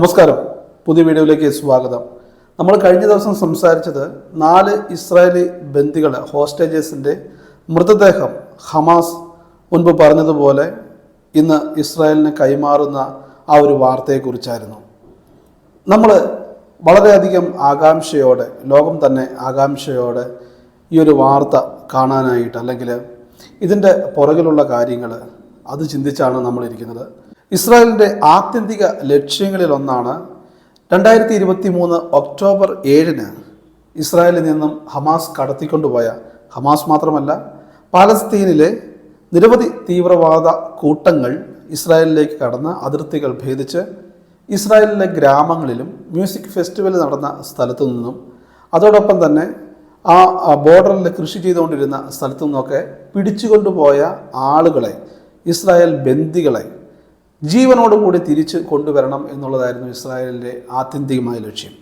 നമസ്കാരം. പുതിയ വീഡിയോയിലേക്ക് സ്വാഗതം. നമ്മൾ കഴിഞ്ഞ ദിവസം സംസാരിച്ചത് നാല് ഇസ്രായേലി ബന്ദികൾ ഹോസ്റ്റേജേഴ്സിന്റെ മൃതദേഹം ഹമാസ് മുൻപ് പറഞ്ഞതുപോലെ ഇന്ന് ഇസ്രായേലിന് കൈമാറുന്ന ആ ഒരു വാർത്തയെക്കുറിച്ചായിരുന്നു. നമ്മൾ വളരെയധികം ആകാംക്ഷയോടെ ലോകം തന്നെ ആകാംക്ഷയോടെ ഈ ഒരു വാർത്ത കാണാനായിട്ട് അല്ലെങ്കിൽ ഇതിന്റെ പുറകിലുള്ള കാര്യങ്ങൾ അത് ചിന്തിച്ചാണ് നമ്മൾ ഇരിക്കുന്നത് ഇസ്രായേലിന്റെ ആത്യന്തിക ലക്ഷ്യങ്ങളിൽ ഒന്നാണ് രണ്ടായിരത്തി ഇരുപത്തി മൂന്ന് ഒക്ടോബർ ഏഴിന് ഇസ്രായേലിൽ നിന്നും ഹമാസ് കടത്തിക്കൊണ്ടുപോയ ഹമാസ് മാത്രമല്ല പാലസ്തീനിലെ നിരവധി തീവ്രവാദ കൂട്ടങ്ങൾ ഇസ്രായേലിലേക്ക് കടന്ന് അതിർത്തികൾ ഭേദിച്ച് ഇസ്രായേലിലെ ഗ്രാമങ്ങളിലും മ്യൂസിക് ഫെസ്റ്റിവൽ നടന്ന സ്ഥലത്തു നിന്നും അതോടൊപ്പം തന്നെ ആ ബോർഡറിൽ കൃഷി ചെയ്തുകൊണ്ടിരുന്ന സ്ഥലത്തു നിന്നൊക്കെ പിടിച്ചുകൊണ്ടുപോയ ആളുകളെ ഇസ്രായേൽ ബന്ദികളെ ജീവനോടുകൂടി തിരിച്ച് കൊണ്ടുവരണം എന്നുള്ളതായിരുന്നു ഇസ്രായേലിന്റെ ആത്യന്തികമായ ലക്ഷ്യം.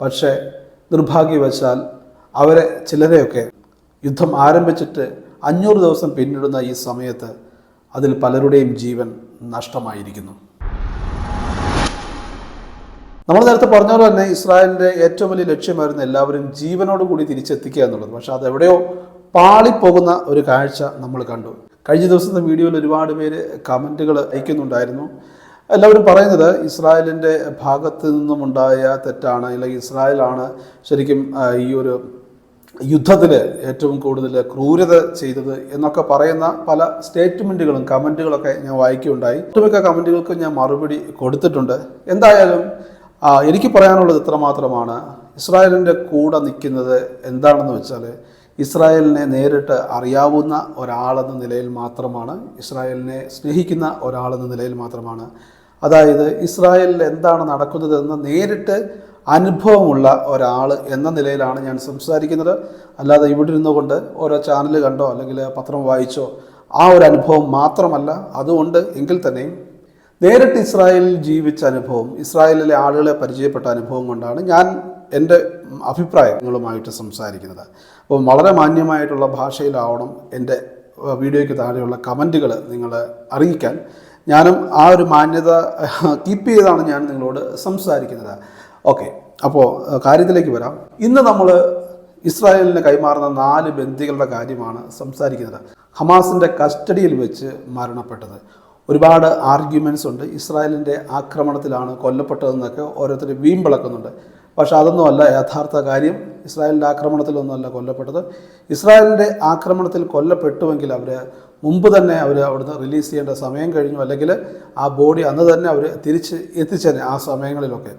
പക്ഷേ നിർഭാഗ്യവശാൽ അവരെ ചിലരെയൊക്കെ യുദ്ധം ആരംഭിച്ചിട്ട് അഞ്ഞൂറ് ദിവസം പിന്നിടുന്ന ഈ സമയത്ത് അതിൽ പലരുടെയും ജീവൻ നഷ്ടമായിരിക്കുന്നു. നമ്മൾ നേരത്തെ പറഞ്ഞ പോലെ തന്നെ ഇസ്രായേലിന്റെ ഏറ്റവും വലിയ ലക്ഷ്യമായിരുന്നു എല്ലാവരും ജീവനോടുകൂടി തിരിച്ചെത്തിക്കുക എന്നുള്ളത്. പക്ഷേ അതെവിടെയോ പാളിപ്പോകുന്ന ഒരു കാഴ്ച നമ്മൾ കണ്ടു. കഴിഞ്ഞ ദിവസത്തെ വീഡിയോയിൽ ഒരുപാട് പേര് കമന്റുകൾ അയക്കുന്നുണ്ടായിരുന്നു. എല്ലാവരും പറയുന്നത് ഇസ്രായേലിന്റെ ഭാഗത്ത് നിന്നുമുണ്ടായ തെറ്റാണ് അല്ലെങ്കിൽ ഇസ്രായേലാണ് ശരിക്കും ഈ ഒരു യുദ്ധത്തിൽ ഏറ്റവും കൂടുതൽ ക്രൂരത ചെയ്തത് എന്നൊക്കെ പറയുന്ന പല സ്റ്റേറ്റ്മെന്റുകളും കമന്റുകളൊക്കെ ഞാൻ വായിക്കുകയുണ്ടായി. ഒട്ടുമിക്ക കമന്റുകൾക്ക് ഞാൻ മറുപടി കൊടുത്തിട്ടുണ്ട്. എന്തായാലും എനിക്ക് പറയാനുള്ളത് ഇത്രമാത്രമാണ്. ഇസ്രായേലിന്റെ കൂടെ നിൽക്കുന്നത് എന്താണെന്ന് വെച്ചാൽ ഇസ്രായേലിനെ നേരിട്ട് അറിയാവുന്ന ഒരാളെന്ന നിലയിൽ മാത്രമാണ് ഇസ്രായേലിനെ സ്നേഹിക്കുന്ന ഒരാളെന്ന നിലയിൽ മാത്രമാണ്. അതായത് ഇസ്രായേലിൽ എന്താണ് നടക്കുന്നതെന്ന് നേരിട്ട് അനുഭവമുള്ള ഒരാൾ എന്ന നിലയിലാണ് ഞാൻ സംസാരിക്കുന്നത്. അല്ലാതെ ഇവിടെ ഇരുന്നുകൊണ്ട് ഓരോ ചാനൽ കണ്ടോ അല്ലെങ്കിൽ പത്രം വായിച്ചോ ആ ഒരു അനുഭവം മാത്രമല്ല. അതുകൊണ്ട് എങ്കിൽ തന്നെയും നേരിട്ട് ഇസ്രായേലിൽ ജീവിച്ച അനുഭവം ഇസ്രായേലിലെ ആളുകളെ പരിചയപ്പെട്ട അനുഭവം കൊണ്ടാണ് ഞാൻ എന്റെ അഭിപ്രായങ്ങളുമായിട്ട് സംസാരിക്കുന്നത്. അപ്പോൾ വളരെ മാന്യമായിട്ടുള്ള ഭാഷയിലാവണം എന്റെ വീഡിയോയ്ക്ക് താഴെയുള്ള കമന്റുകൾ നിങ്ങൾ അറിയിക്കാൻ. ഞാനും ആ ഒരു മാന്യത കീപ്പ് ചെയ്താണ് ഞാൻ നിങ്ങളോട് സംസാരിക്കുന്നത്. ഓക്കെ അപ്പോൾ കാര്യത്തിലേക്ക് വരാം. ഇന്ന് നമ്മൾ ഇസ്രായേലിന് കൈമാറുന്ന നാല് ബന്ദികളുടെ കാര്യമാണ് സംസാരിക്കുന്നത്. ഹമാസിന്റെ കസ്റ്റഡിയിൽ വെച്ച് മരണപ്പെട്ടത്. ഒരുപാട് ആർഗ്യുമെന്റ്സ് ഉണ്ട്. ഇസ്രായേലിന്റെ ആക്രമണത്തിലാണ് കൊല്ലപ്പെട്ടതെന്നൊക്കെ ഓരോരുത്തർ വീമ്പിളക്കുന്നുണ്ട്. പക്ഷെ അതൊന്നുമല്ല യഥാർത്ഥ കാര്യം ഇസ്രായേലിന്റെ ആക്രമണത്തിലൊന്നുമല്ല കൊല്ലപ്പെട്ടത്. ഇസ്രായേലിന്റെ ആക്രമണത്തിൽ കൊല്ലപ്പെട്ടുവെങ്കിൽ അവർ മുമ്പ് തന്നെ അവർ അവിടുന്ന് റിലീസ് ചെയ്യേണ്ട സമയം കഴിഞ്ഞു. അല്ലെങ്കിൽ ആ ബോഡി അന്ന് തന്നെ അവർ തിരിച്ച് എത്തിച്ചേനെ ആ സമയങ്ങളിലൊക്കെ.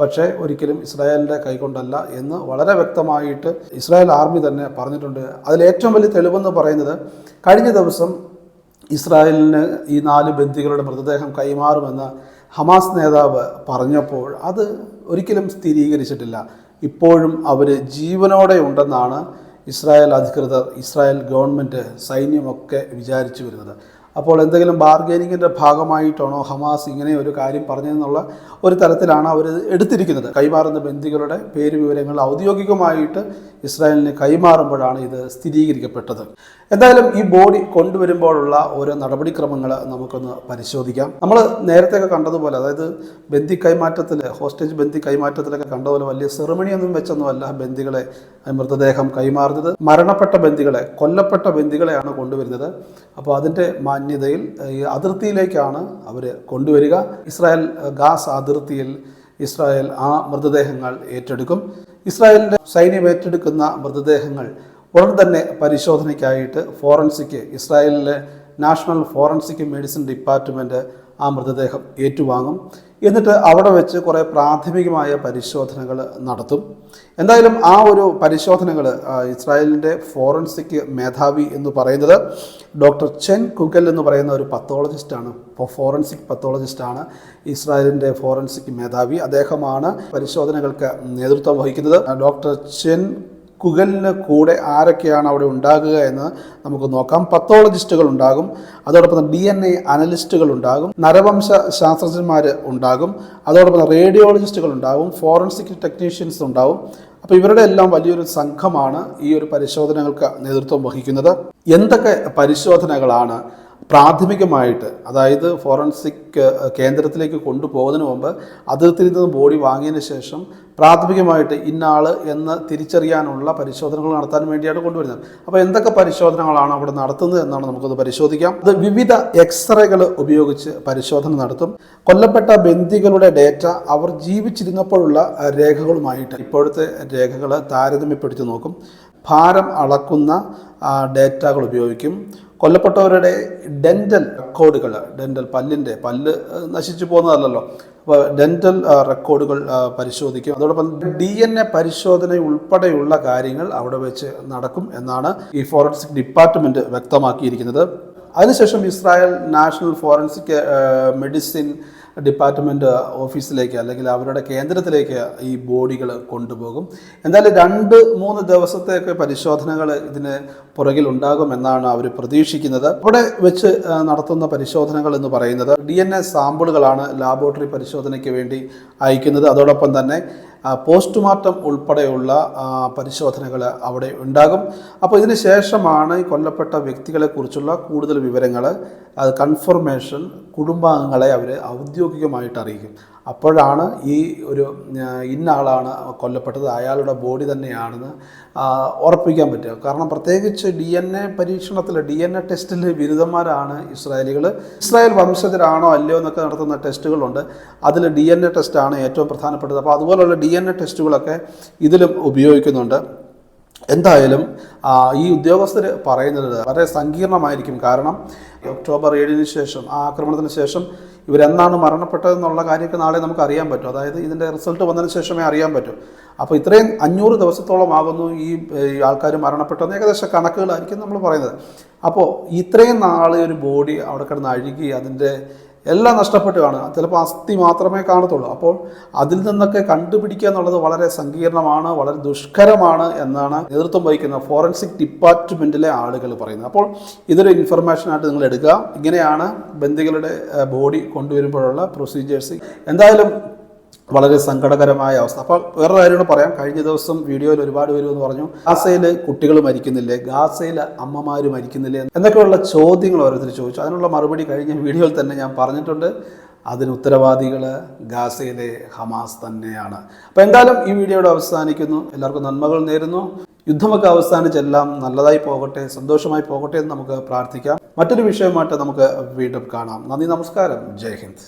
പക്ഷേ ഒരിക്കലും ഇസ്രായേലിന്റെ കൈകൊണ്ടല്ല എന്ന് വളരെ വ്യക്തമായിട്ട് ഇസ്രായേൽ ആർമി തന്നെ പറഞ്ഞിട്ടുണ്ട്. അതിൽ ഏറ്റവും വലിയ തെളിവെന്ന് പറയുന്നത് കഴിഞ്ഞ ദിവസം ഇസ്രായേലിന് ഈ നാല് ബന്ദികളുടെ മൃതദേഹം കൈമാറുമെന്ന് ഹമാസ് നേതാവ് പറഞ്ഞപ്പോൾ അത് ഒരിക്കലും സ്ഥിരീകരിച്ചിട്ടില്ല. ഇപ്പോഴും അവർ ജീവനോടെ ഉണ്ടെന്നാണ് ഇസ്രായേൽ അധികൃതർ ഇസ്രായേൽ ഗവൺമെന്റ് സൈന്യമൊക്കെ വിചാരിച്ചു വരുന്നത്. അപ്പോൾ എന്തെങ്കിലും ബാർഗെനിങ്ങിന്റെ ഭാഗമായിട്ടാണോ ഹമാസ് ഇങ്ങനെ ഒരു കാര്യം പറഞ്ഞതെന്നുള്ള ഒരു തരത്തിലാണ് അവർ എടുത്തിരിക്കുന്നത്. കൈമാറുന്ന ബന്ദികളുടെ പേര് വിവരങ്ങൾ ഔദ്യോഗികമായിട്ട് ഇസ്രായേലിന് കൈമാറുമ്പോഴാണ് ഇത് സ്ഥിരീകരിക്കപ്പെട്ടത്. എന്തായാലും ഈ ബോഡി കൊണ്ടുവരുമ്പോഴുള്ള ഓരോ നടപടിക്രമങ്ങൾ നമുക്കൊന്ന് പരിശോധിക്കാം. നമ്മൾ നേരത്തെയൊക്കെ കണ്ടതുപോലെ അതായത് ബന്ദി കൈമാറ്റത്തിൽ ഹോസ്റ്റേജ് ബന്ദി കൈമാറ്റത്തിലൊക്കെ കണ്ടതുപോലെ വലിയ സെറിമണിയൊന്നും വെച്ചൊന്നുമല്ല ബന്ദികളെ മൃതദേഹം കൈമാറുന്നത്. മരണപ്പെട്ട ബന്ദികളെ കൊല്ലപ്പെട്ട ബന്ദികളെയാണ് കൊണ്ടുവരുന്നത്. അപ്പോൾ അതിന്റെ മാന്യതയിൽ ഈ അതിർത്തിയിലേക്കാണ് അവർ കൊണ്ടുവരിക. ഇസ്രായേൽ ഗാസ് അതിർത്തിയിൽ ഇസ്രായേൽ ആ മൃതദേഹങ്ങൾ ഏറ്റെടുക്കും. ഇസ്രായേലിന്റെ സൈന്യം ഏറ്റെടുക്കുന്ന മൃതദേഹങ്ങൾ ഉടൻ തന്നെ പരിശോധനയ്ക്കായിട്ട് ഫോറൻസിക് ഇസ്രായേലിലെ നാഷണൽ ഫോറൻസിക് മെഡിസിൻ ഡിപ്പാർട്ട്മെന്റ് ആ മൃതദേഹം ഏറ്റുവാങ്ങും. എന്നിട്ട് അവിടെ വെച്ച് കുറേ പ്രാഥമികമായ പരിശോധനകൾ നടത്തും. എന്തായാലും ആ ഒരു പരിശോധനകൾ ഇസ്രായേലിന്റെ ഫോറൻസിക് മേധാവി എന്ന് പറയുന്നത് ഡോക്ടർ ചെൻ കുഗൽ എന്ന് പറയുന്ന ഒരു പത്തോളജിസ്റ്റാണ്. ഫോറൻസിക് പത്തോളജിസ്റ്റാണ് ഇസ്രായേലിന്റെ ഫോറൻസിക് മേധാവി. അദ്ദേഹമാണ് പരിശോധനകൾക്ക് നേതൃത്വം വഹിക്കുന്നത്. ഡോക്ടർ ചെൻ കുഗലിന് കൂടെ ആരൊക്കെയാണ് അവിടെ ഉണ്ടാകുക എന്ന് നമുക്ക് നോക്കാം. പത്തോളജിസ്റ്റുകൾ ഉണ്ടാകും. അതോടൊപ്പം ഡി എൻ എ അനലിസ്റ്റുകൾ ഉണ്ടാകും. നരവംശ ശാസ്ത്രജ്ഞന്മാർ ഉണ്ടാകും. അതോടൊപ്പം റേഡിയോളജിസ്റ്റുകൾ ഉണ്ടാകും. ഫോറൻസിക് ടെക്നീഷ്യൻസ് ഉണ്ടാകും. അപ്പോൾ ഇവരുടെ എല്ലാം വലിയൊരു സംഘമാണ് ഈ ഒരു പരിശോധനകൾക്ക് നേതൃത്വം വഹിക്കുന്നത്. എന്തൊക്കെ പരിശോധനകളാണ് പ്രാഥമികമായിട്ട് അതായത് ഫോറൻസിക് കേന്ദ്രത്തിലേക്ക് കൊണ്ടുപോകുന്നതിന് മുമ്പ് അതിർത്തിയിൽ നിന്ന് ബോഡി വാങ്ങിയതിന് ശേഷം പ്രാഥമികമായിട്ട് ഇന്നാൾ എന്ന് തിരിച്ചറിയാനുള്ള പരിശോധനകൾ നടത്താൻ വേണ്ടിയാണ് കൊണ്ടുവരുന്നത്. അപ്പോൾ എന്തൊക്കെ പരിശോധനകളാണ് അവിടെ നടത്തുന്നത് എന്നാണ് നമുക്കത് പരിശോധിക്കാം. അത് വിവിധ എക്സ്റേകൾ ഉപയോഗിച്ച് പരിശോധന നടത്തും. കൊല്ലപ്പെട്ട ബന്ധികളുടെ ഡേറ്റ അവർ ജീവിച്ചിരുന്നപ്പോഴുള്ള രേഖകളുമായിട്ട് ഇപ്പോഴത്തെ രേഖകൾ താരതമ്യപ്പെടുത്തി നോക്കും. ഭാരം അളക്കുന്ന ഡേറ്റകൾ ഉപയോഗിക്കും. കൊല്ലപ്പെട്ടവരുടെ ഡെന്റൽ റെക്കോർഡുകൾ ഡെന്റൽ പല്ലിന്റെ പല്ല് നശിച്ചു പോകുന്നതല്ലല്ലോ. അപ്പോൾ ഡെന്റൽ റെക്കോർഡുകൾ പരിശോധിക്കും. അതോടൊപ്പം ഡി എൻ എ പരിശോധന ഉൾപ്പെടെയുള്ള കാര്യങ്ങൾ അവിടെ വെച്ച് നടക്കും എന്നാണ് ഈ ഫോറൻസിക് ഡിപ്പാർട്ട്മെന്റ് വ്യക്തമാക്കിയിരിക്കുന്നത്. അതിനുശേഷം Israel national forensic medicine department ഓഫീസിലേക്ക് അല്ലെങ്കിൽ അവരുടെ കേന്ദ്രത്തിലേക്ക് ഈ ബോഡികൾ കൊണ്ടുപോകും. എന്തായാലും രണ്ട് മൂന്ന് ദിവസത്തേക്ക് പരിശോധനകൾ ഇതിന് പുറകിൽ ഉണ്ടാകുമെന്നാണ് അവർ പ്രതീക്ഷിക്കുന്നത്. അവിടെ വെച്ച് നടത്തുന്ന പരിശോധനകൾ എന്ന് പറയുന്നത് ഡി സാമ്പിളുകളാണ് ലാബോറട്ടറി പരിശോധനയ്ക്ക് വേണ്ടി അയക്കുന്നത്. അതോടൊപ്പം തന്നെ പോസ്റ്റ്മോർട്ടം ഉൾപ്പെടെയുള്ള പരിശോധനകൾ അവിടെ ഉണ്ടാകും. അപ്പോൾ ഇതിന് ശേഷമാണ് ഈ കൊല്ലപ്പെട്ട വ്യക്തികളെക്കുറിച്ചുള്ള കൂടുതൽ വിവരങ്ങൾ അത് കൺഫർമേഷൻ കുടുംബാംഗങ്ങളെ അവർ ഔദ്യോഗികമായിട്ട് അറിയിക്കും. അപ്പോഴാണ് ഈ ഒരു ഇന്നാളാണ് കൊല്ലപ്പെട്ടത്. അയാളുടെ ബോഡി തന്നെയാണെന്ന് ഉറപ്പിക്കാൻ പറ്റുക. കാരണം പ്രത്യേകിച്ച് ഡി എൻ എ പരീക്ഷണത്തിൽ ഡി എൻ എ ടെസ്റ്റിൽ ബിരുദന്മാരാണ് ഇസ്രായേലികൾ ഇസ്രായേൽ വംശജരാണോ അല്ലയോ എന്നൊക്കെ നടത്തുന്ന ടെസ്റ്റുകളുണ്ട്. അതിൽ ഡി എൻ എ ടെസ്റ്റാണ് ഏറ്റവും പ്രധാനപ്പെട്ടത്. അപ്പോൾ അതുപോലുള്ള ഡി എൻ എ ടെസ്റ്റുകളൊക്കെ ഇതിലും ഉപയോഗിക്കുന്നുണ്ട്. എന്തായാലും ഈ ഉദ്യോഗസ്ഥർ പറയുന്നത് വളരെ സങ്കീർണമായിരിക്കും. കാരണം ഒക്ടോബർ ഏഴിന് ശേഷം ആ ആക്രമണത്തിന് ശേഷം ഇവരെന്നാണ് മരണപ്പെട്ടതെന്നുള്ള കാര്യമൊക്കെ നാളെ നമുക്ക് അറിയാൻ പറ്റും. അതായത് ഇതിന്റെ റിസൾട്ട് വന്നതിന് ശേഷമേ അറിയാൻ പറ്റൂ. അപ്പോൾ ഇത്രയും അഞ്ഞൂറ് ദിവസത്തോളം ആകുന്നു ഈ ആൾക്കാർ മരണപ്പെട്ടതെന്ന് ഏകദേശം കണക്കുകളായിരിക്കും നമ്മൾ പറയുന്നത്. അപ്പോൾ ഇത്രയും നാളെ ഒരു ബോഡി അവിടെ കിടന്ന് അഴുകി അതിന്റെ എല്ലാം നഷ്ടപ്പെട്ട് കാണുക. ചിലപ്പോൾ അസ്ഥി മാത്രമേ കാണത്തുള്ളൂ. അപ്പോൾ അതിൽ നിന്നൊക്കെ കണ്ടുപിടിക്കുക എന്നുള്ളത് വളരെ സങ്കീർണമാണ് വളരെ ദുഷ്കരമാണ് എന്നാണ് നേതൃത്വം വഹിക്കുന്ന ഫോറൻസിക് ഡിപ്പാർട്ട്മെന്റിലെ ആളുകൾ പറയുന്നത്. അപ്പോൾ ഇതൊരു ഇൻഫർമേഷനായിട്ട് നിങ്ങൾ എടുക്കുക. ഇങ്ങനെയാണ് ബന്ദികളുടെ ബോഡി കൊണ്ടുവരുമ്പോഴുള്ള പ്രൊസീജിയേഴ്സ് എന്തായാലും വളരെ സങ്കടകരമായ അവസ്ഥ. അപ്പോൾ വേറൊരു കാര്യമാണ് പറയാം. കഴിഞ്ഞ ദിവസം വീഡിയോയിൽ ഒരുപാട് പേര് എന്ന് പറഞ്ഞു ഗാസയിൽ കുട്ടികൾ മരിക്കുന്നില്ലേ? ഗാസയിൽ അമ്മമാർ മരിക്കുന്നില്ലേ? എന്നൊക്കെയുള്ള ചോദ്യങ്ങൾ ഓരോരുത്തർ ചോദിച്ചു. അതിനുള്ള മറുപടി കഴിഞ്ഞ വീഡിയോയിൽ തന്നെ ഞാൻ പറഞ്ഞിട്ടുണ്ട്. അതിന് ഉത്തരവാദികൾ ഗാസയിലെ ഹമാസ് തന്നെയാണ്. അപ്പോൾ എന്തായാലും ഈ വീഡിയോയുടെ അവസാനിക്കുന്നു. എല്ലാവർക്കും നന്മകൾ നേരുന്നു. യുദ്ധമൊക്കെ അവസാനിച്ചെല്ലാം നല്ലതായി പോകട്ടെ സന്തോഷമായി പോകട്ടെ എന്ന് നമുക്ക് പ്രാർത്ഥിക്കാം. മറ്റൊരു വിഷയമായിട്ട് നമുക്ക് വീണ്ടും കാണാം. നന്ദി നമസ്കാരം. ജയ് ഹിന്ദ്.